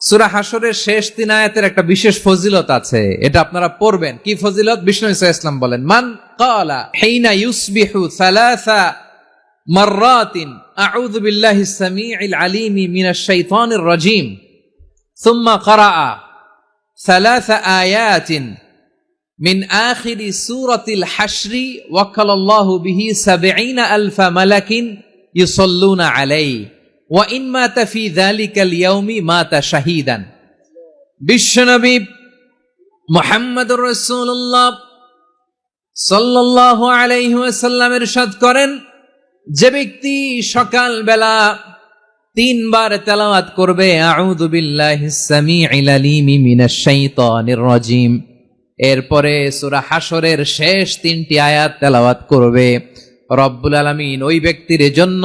সুরা হাসরের শেষ তিন আয়াতের একটা বিশেষ ফজিলত আছে এটা আপনারা পড়বেন কি ফজিলত বিষ্ণু ইসা ইসলাম বলেন মান কালা হিনা ইউসবিহু সালাসা মাররাতিন আউযু বিল্লাহি সামিউল আলিমি মিনাশ শাইতানির রাজিম ثم قرأ ثلاث آيات من آخر سورة الحشر وكل الله به سبعين ألف ملك يصلون عليه ওয়া ইন মাতা ফি যালিকাল ইয়াউমি মাতা শাহিদান বিশ্বনবী মোহাম্মদ রাসূলুল্লাহ সাল্লাল্লাহু আলাইহি ওয়াসাল্লাম করেন যে ব্যক্তি সকালবেলা তিনবার তেলাওয়াত করবে, আউযু বিল্লাহি সামিউল মিনা মিনাশ শাইতানির রাজিম। এরপরে সূরা হাসরের শেষ তিনটি আয়াত তেলাওয়াত করবে। রব্বুল আলামিন ওই ব্যক্তির জন্য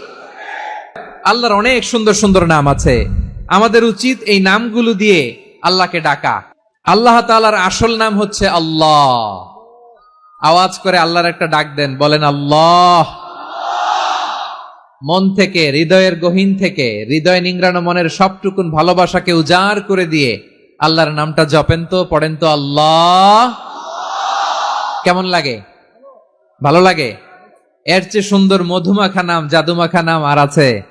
আল্লাহর অনেক সুন্দর সুন্দর নাম আছে। আমাদের উচিত এই নামগুলো দিয়ে আল্লাহকে ডাকা। আল্লাহ তালার আসল নাম হচ্ছে আল্লাহ। আওয়াজ করে আল্লাহর একটা ডাক দেন, বলেন আল্লাহ। মন থেকে, হৃদয়ের গহীন থেকে, হৃদয় নিংড়ানো মনের সবটুকুন ভালোবাসাকে উজাড় করে দিয়ে আল্লাহর নামটা জপেন তো, পড়েন তো, আল্লাহ। কেমন লাগে? ভালো লাগে? এর চেয়ে সুন্দর মধুমাখা নাম, জাদুমাখা নাম আর আছে।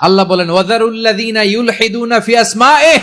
আল্লাহ বলেন ওয়াজারুল্লাযীনা ইউলহিদুনা ফি আসমাইহি